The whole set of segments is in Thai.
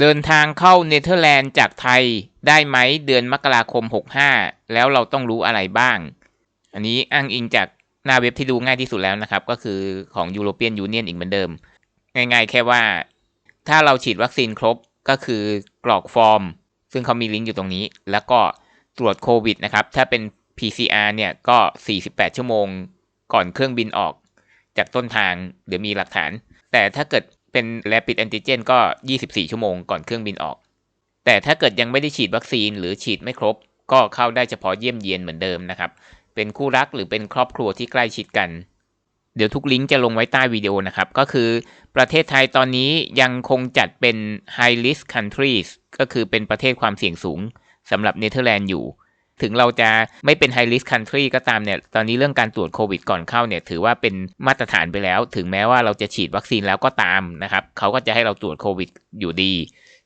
เดินทางเข้าเนเธอร์แลนด์จากไทยได้ไหมเดือนมกราคม 65 แล้วเราต้องรู้อะไรบ้าง อันนี้อ้างอิงจากหน้าเว็บที่ดูง่ายที่สุดแล้วนะครับ ก็คือของ European Union อีกเหมือนเดิม ง่ายๆ แค่ว่า ถ้าเราฉีดวัคซีนครบก็คือกรอกฟอร์ม ซึ่งเขามีลิงก์อยู่ตรงนี้ แล้วก็ตรวจโควิดนะครับ ถ้าเป็น PCR เนี่ยก็ 48 ชั่วโมงก่อนเครื่องบินออกจากต้นทางเดี๋ยวมีหลักฐาน แต่ถ้าเกิด เป็น Rapid Antigen ก็ 24 ชั่วโมงก่อนเครื่องบินออก แต่ถ้าเกิดยังไม่ได้ฉีดวัคซีนหรือฉีดไม่ครบ ก็เข้าได้เฉพาะเยี่ยมเยียนเหมือนเดิมนะครับ เป็นคู่รักหรือเป็นครอบครัวที่ใกล้ชิดกัน เดี๋ยวทุกลิงก์จะลงไว้ใต้วิดีโอนะครับ ก็คือประเทศไทยตอนนี้ยังคงจัดเป็น high risk countries ก็คือเป็นประเทศความเสี่ยงสูงสำหรับเนเธอร์แลนด์อยู่ ถึงเราจะไม่เป็น high risk country ก็ตามเนี่ย ตอนนี้เรื่องการตรวจโควิดก่อนเข้าเนี่ย ถือว่าเป็นมาตรฐานไปแล้ว ถึงแม้ว่าเราจะฉีดวัคซีนแล้วก็ตามนะครับ เขาก็จะให้เราตรวจโควิดอยู่ดี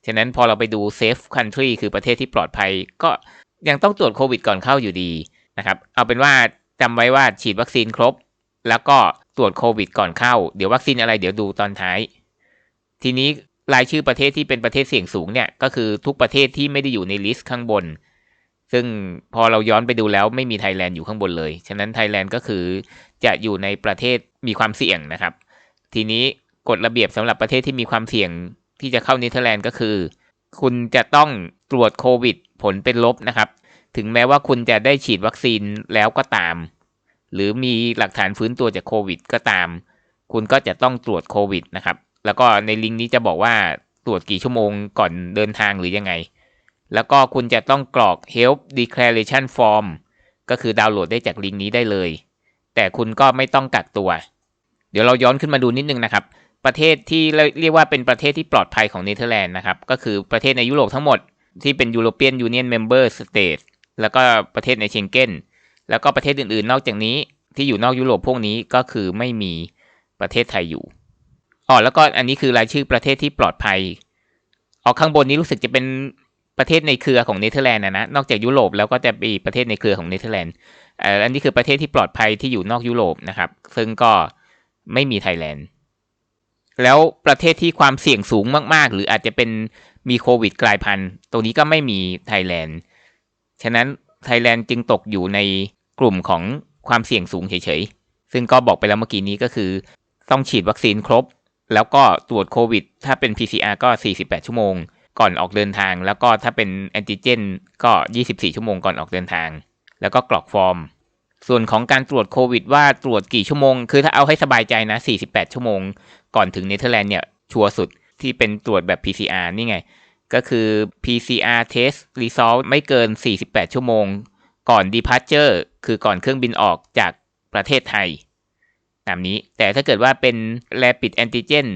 ฉะนั้นพอเราไปดู safe country คือประเทศที่ปลอดภัย ก็ยังต้องตรวจโควิดก่อนเข้าอยู่ดีนะครับ เอาเป็นว่าจำไว้ว่าฉีดวัคซีนครบ แล้วก็ตรวจโควิดก่อนเข้า เดี๋ยววัคซีนอะไรเดี๋ยวดูตอนท้าย ทีนี้รายชื่อประเทศที่เป็นประเทศเสี่ยงสูงเนี่ย ก็คือทุกประเทศที่ไม่ได้อยู่ในลิสต์ข้างบน ซึ่งพอเราย้อนไปดูแล้วไม่มีไทยแลนด์อยู่ข้างบนเลย ฉะนั้นไทยแลนด์ก็คือจะอยู่ในประเทศมีความเสี่ยงนะครับ ทีนี้กฎระเบียบสำหรับประเทศที่มีความเสี่ยงที่จะเข้าเนเธอร์แลนด์ก็คือ คุณจะต้องตรวจโควิดผลเป็นลบนะครับ ถึงแม้ว่าคุณจะได้ฉีดวัคซีนแล้วก็ตาม หรือมีหลักฐานฟื้นตัวจากโควิดก็ตาม คุณก็จะต้องตรวจโควิดนะครับ แล้วก็ในลิงก์นี้จะบอกว่าตรวจกี่ชั่วโมงก่อนเดินทางหรือยังไง แล้วก็คุณจะต้องกรอก help declaration form ก็คือดาวน์โหลดได้จากลิงก์นี้ได้เลย แต่คุณก็ไม่ต้องกักตัว เดี๋ยวเราย้อนขึ้นมาดูนิดนึงนะครับ ประเทศที่เรียกว่าเป็นประเทศที่ปลอดภัยของเนเธอร์แลนด์นะครับ ก็คือประเทศในยุโรปทั้งหมดที่เป็น European Union Member State แล้วก็ประเทศในเชงเก้น แล้วก็ประเทศอื่นๆ นอกจากนี้ที่อยู่นอกยุโรปพวกนี้ก็คือไม่มีประเทศไทยอยู่อ๋อแล้วก็อันนี้คือรายชื่อประเทศที่ปลอดภัยออกข้างบนนี้รู้สึกจะเป็น ประเทศในเครือของเนเธอร์แลนด์นะนะนอกจากยุโรปแล้วก็จะมีประเทศในเครือของเนเธอร์แลนด์อันนี้คือประเทศที่ปลอดภัยที่อยู่นอกยุโรปนะครับ ซึ่งก็ไม่มีไทยแลนด์ แล้วประเทศที่ความเสี่ยงสูงมาก ๆ หรืออาจจะเป็นมีโควิดกลายพันธุ์ตรงนี้ก็ไม่มีไทยแลนด์ ฉะนั้นไทยแลนด์จึงตกอยู่ในกลุ่มของความเสี่ยงสูงเฉยๆ ซึ่งก็บอกไปแล้วเมื่อกี้นี้ก็คือ ต้องฉีดวัคซีนครบ แล้วก็ตรวจโควิด ถ้าเป็น PCR ก็ 48 ชั่วโมง ก่อนออกเดินทาง แล้วก็ถ้าเป็นแอนติเจนก็ 24 ชั่วโมงก่อนออกเดินทาง แล้วก็กรอกฟอร์ม ส่วนของการตรวจโควิดว่าตรวจกี่ชั่วโมง คือถ้าเอาให้สบายใจนะ 48 ชั่วโมง ก่อนถึงเนเธอร์แลนด์เนี่ย ชัวร์สุดที่เป็นตรวจแบบ PCR นี่ไง ก็คือ PCR test result ไม่เกิน 48 ชั่วโมง ก่อน departure คือก่อนเครื่องบินออกจากประเทศไทยตามนี้ แต่ถ้าเกิดว่าเป็น rapid antigen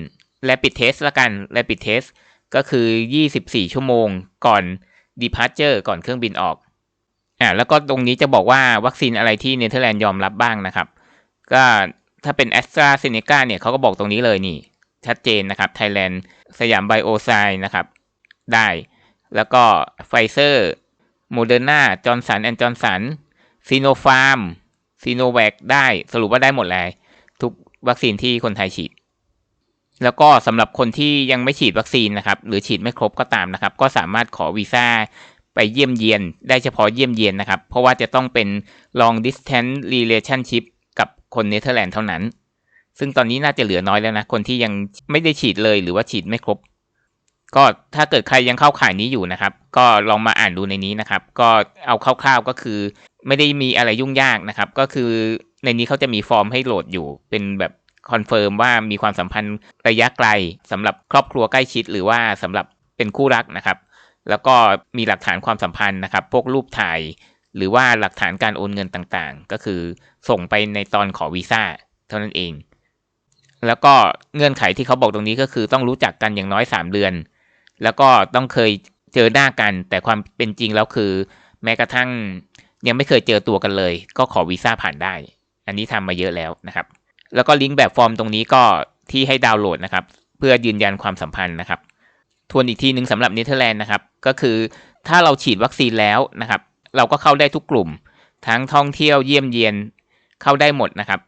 rapid test ละกัน rapid test ก็คือ 24 ชั่วโมงก่อน departure ก่อนเครื่องบินออกอ่าแล้วก็ตรงนี้จะบอกว่าวัคซีนอะไรที่เนเธอร์แลนด์ยอมรับบ้างนะครับ ก็ถ้าเป็น a s t r a z เซ e c a เนี่ยเขาก็บอกตรงนี้เลยนี่ ชัดเจนนะครับไทยแลนด์สยามไบโอไซนะครับ ได้ แล้วก็ไฟเซอร์โมเดอร์นาจอร์นสันแอนด์จอร์นสันซีโนฟาร์มซีโนแวคได้สรุปว่าได้หมดเลยทุกวัคซีนที่คนไทยฉีด แล้วก็สำหรับคนที่ยังไม่ฉีดวัคซีนนะครับ หรือฉีดไม่ครบก็ตามนะครับ ก็สามารถขอวีซ่าไปเยี่ยมเยียน ได้เฉพาะเยี่ยมเยียนนะครับ เพราะว่าจะต้องเป็น long distance relationship กับคนเนเธอร์แลนด์เท่านั้น ซึ่งตอนนี้น่าจะเหลือน้อยแล้วนะ คนที่ยังไม่ได้ฉีดเลยหรือว่าฉีดไม่ครบ ก็ถ้าเกิดใครยังเข้าข่ายนี้อยู่นะครับ ก็ลองมาอ่านดูในนี้นะครับ ก็เอาคร่าวๆก็คือ ไม่ได้มีอะไรยุ่งยากนะครับ ก็คือในนี้เขาจะมีฟอร์มให้โหลดอยู่เป็นแบบ คอนเฟิร์มว่ามีความสัมพันธ์ระยะไกลสำหรับครอบครัวใกล้ชิด หรือว่าสำหรับเป็นคู่รักนะครับ แล้วก็มีหลักฐานความสัมพันธ์นะครับพวกรูปถ่าย หรือว่าหลักฐานการโอนเงินต่างๆ ก็คือส่งไปในตอนขอวีซ่าเท่านั้นเอง แล้วก็เงื่อนไขที่เขาบอกตรงนี้ก็คือต้องรู้จักกันอย่างน้อย 3 เดือน แล้วก็ต้องเคยเจอหน้ากัน แต่ความเป็นจริงแล้วคือ แม้กระทั่งยังไม่เคยเจอตัวกันเลย ก็ขอวีซ่าผ่านได้ อันนี้ทำมาเยอะแล้วนะครับ แล้วก็ลิงก์แบบฟอร์มตรงนี้ก็ที่ให้ดาวน์โหลดนะครับ เพื่อยืนยันความสัมพันธ์นะครับ ทวนอีกทีหนึ่งสำหรับเนเธอร์แลนด์นะครับ ก็คือถ้าเราฉีดวัคซีนแล้วนะครับ เราก็เข้าได้ทุกกลุ่ม ทั้งท่องเที่ยวเยี่ยมเยียนเข้าได้หมดนะครับ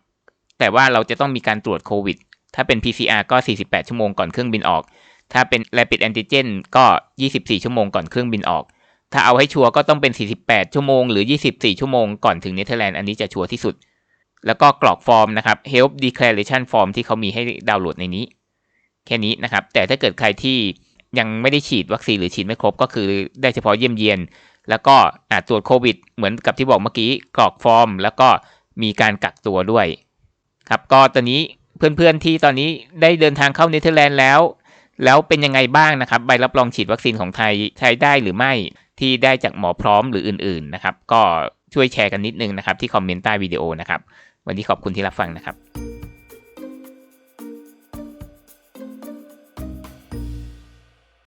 แต่ว่าเราจะต้องมีการตรวจโควิด ถ้าเป็น PCR ก็ 48 ชั่วโมงก่อนเครื่องบินออก ถ้าเป็น Rapid Antigen ก็ 24 ชั่วโมงก่อนเครื่องบินออก ถ้าเอาให้ชัวร์ก็ต้องเป็น 48 ชั่วโมงหรือ 24 ชั่วโมงก่อนถึงเนเธอร์แลนด์อันนี้จะชัวร์ที่สุด แล้วก็กรอกฟอร์มนะครับ Help Declaration Form ที่เขามีให้ดาวน์โหลดในนี้ แค่นี้นะครับ แต่ถ้าเกิดใครที่ยังไม่ได้ฉีดวัคซีนหรือฉีดไม่ครบ ก็คือได้เฉพาะเยี่ยมเยียน แล้วก็ตรวจโควิด เหมือนกับที่บอกเมื่อกี้กรอกฟอร์ม แล้วก็มีการกักตัวด้วยครับก็ตอนนี้เพื่อนๆที่ตอนนี้ได้เดินทางเข้าเนเธอร์แลนด์แล้ว แล้วเป็นยังไงบ้างนะครับ ใบรับรองฉีดวัคซีนของไทยใช้ได้หรือไม่ที่ได้จากหมอพร้อมหรืออื่น ๆนะครับ ก็ ช่วยแชร์กันนิดนึงนะครับที่คอมเมนต์ใต้วิดีโอนะครับ วันนี้ขอบคุณที่รับฟังนะครับ